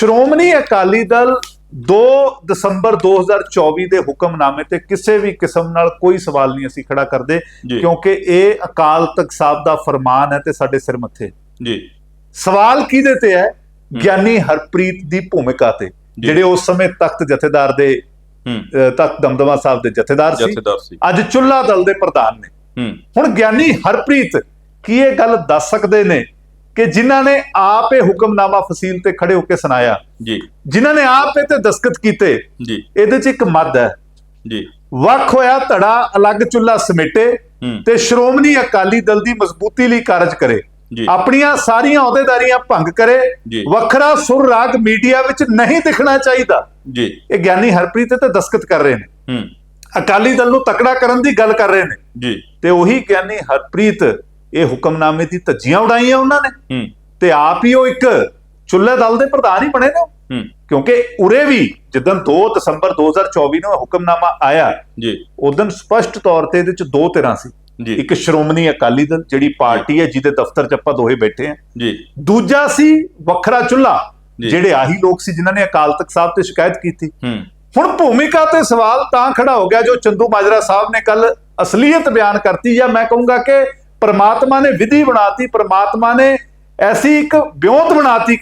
ਸ਼੍ਰੋਮਣੀ ਅਕਾਲੀ ਦਲ 2 ਦਸੰਬਰ 2024 ਦੇ ਹੁਕਮਨਾਮੇ ਤੇ ਕਿਸੇ ਵੀ ਕਿਸਮ ਨਾਲ ਕੋਈ ਸਵਾਲ ਨਹੀਂ ਅਸੀਂ ਖੜਾ ਕਰਦੇ। ਕਿਉਂਕਿ ਇਹ ਅਕਾਲ ਤਖਤ ਸਾਹਿਬ ਦਾ ਫਰਮਾਨ ਹੈ ਤੇ ਸਾਡੇ ਸਿਰ ਮੱਥੇ। ਜੀ। ਸਵਾਲ ਕਿਹਦੇ ਤੇ ਹੈ? ਗਿਆਨੀ ਹਰਪ੍ਰੀਤ ਦੀ ਭੂਮਿਕਾ ਤੇ ਜਿਹੜੇ ਉਸ ਸਮੇਂ ਤਖਤ ਜਥੇਦਾਰ ਦੇ ਤਖਤ ਦਮਦਮਾ ਸਾਹਿਬ ਦੇ ਜਥੇਦਾਰ ਸੀ। ਅੱਜ ਚੁੱਲਾ ਦਲ ਦੇ ਪ੍ਰਧਾਨ ਨੇ। ਹੁਣ ਗਿਆਨੀ ਹਰਪ੍ਰੀਤ ਕੀ ਇਹ ਗੱਲ ਦੱਸ ਸਕਦੇ ਨੇ? ਕਿ ਜਿਨ੍ਹਾਂ ਨੇ ਆਪ ਇਹ ਹੁਕਮਨਾਮਾ ਫਸੀਲ ਤੇ ਖੜੇ ਹੋ ਕੇ ਸੁਣਾਇਆ। ਜੀ। ਜਿਨ੍ਹਾਂ ਨੇ ਆਪ ਇਹ ਤੇ ਦਸਖਤ ਕੀਤੇ ਜੀ। ਇਹਦੇ 'ਚ ਇੱਕ ਮੱਦ ਹੈ। ਜੀ। ਵੱਖ ਹੋਇਆ ਧੜਾ ਅਲੱਗ ਚੁੱਲਾ ਸਮੇਟੇ ਤੇ ਸ਼੍ਰੋਮਣੀ ਅਕਾਲੀ ਦਲ ਦੀ ਮਜ਼ਬੂਤੀ ਲਈ ਕਾਰਜ ਕਰੇ। ਆਪਣੀਆਂ ਸਾਰੀਆਂ ਅਹੁਦੇਦਾਰੀਆਂ ਭੰਗ ਕਰੇ। ਵੱਖਰਾ ਸੁਰ ਰਾਗ ਮੀਡੀਆ ਵਿੱਚ ਨਹੀਂ ਦਿਖਣਾ ਚਾਹੀਦਾ। ਜੀ। ਇਹ ਗਿਆਨੀ ਹਰਪ੍ਰੀਤ ਤੇ ਦਸਖਤ ਕਰ ਰਹੇ ਨੇ। ਅਕਾਲੀ ਦਲ ਨੂੰ ਤਕੜਾ ਕਰਨ ਦੀ ਗੱਲ ਕਰ ਰਹੇ ਨੇ। ਜੀ। ਤੇ ਉਹੀ ਗਿਆਨੀ ਹਰਪ੍ਰੀਤ ਇਹ ਹੁਕਮਨਾਮੇ ਦੀ ਧੱਜੀਆਂ ਉਡਾਈਆਂ ਉਹਨਾਂ ਨੇ। ਤੇ ਆਪ ਹੀ ਉਹ ਇੱਕ ਚੁੱਲ੍ਹੇ ਦਲ ਦੇ ਪ੍ਰਧਾਨ ਹੀ ਬਣੇ ਨੇ। ਕਿਉਂਕਿ ਉਰੇ ਵੀ ਜਦੋਂ 2 ਦਸੰਬਰ 2024 ਨੂੰ ਹੁਕਮਨਾਮਾ ਆਇਆ ਜੀ। ਉਦੋਂ ਸਪਸ਼ਟ ਤੌਰ ਤੇ ਇਹਦੇ ਚ ਦੋ ਧਿਰਾਂ ਸੀ। ਇੱਕ ਸ਼੍ਰੋਮਣੀ ਅਕਾਲੀ ਦਲ ਜਿਹੜੀ ਪਾਰਟੀ ਹੈ ਜਿਹਦੇ ਦਫ਼ਤਰ 'ਚ ਆਪਾਂ ਦੋਹੇ ਬੈਠੇ ਹਾਂ। ਜੀ। ਦੂਜਾ ਸੀ ਵੱਖਰਾ ਚੁੱਲਾ ਜੀ। ਜਿਹੜੇ ਆਹੀ ਲੋਕ ਸੀ ਜਿਨ੍ਹਾਂ ਨੇ ਅਕਾਲ ਤਖਤ ਸਾਹਿਬ ਤੇ ਸ਼ਿਕਾਇਤ ਕੀਤੀ। ਹੁਣ ਭੂਮਿਕਾ ਤੇ ਸਵਾਲ ਤਾਂ ਖੜਾ ਹੋ ਗਿਆ ਜੋ ਚੰਦੂ ਮਾਜਰਾ ਸਾਹਿਬ ਨੇ ਕੱਲ ਅਸਲੀਅਤ ਬਿਆਨ ਕਰਤੀ ਜਾਂ ਮੈਂ ਕਹੂੰਗਾ ਕਿ ਪਰਮਾਤਮਾ ਨੇ ਵਿਧੀ ਬਣਾਤੀ ਪਰਮਾਤਮਾ ਨੇ ਐਸੀ ਇੱਕ ਵਿਉਂਤ ਬਣਾਤੀ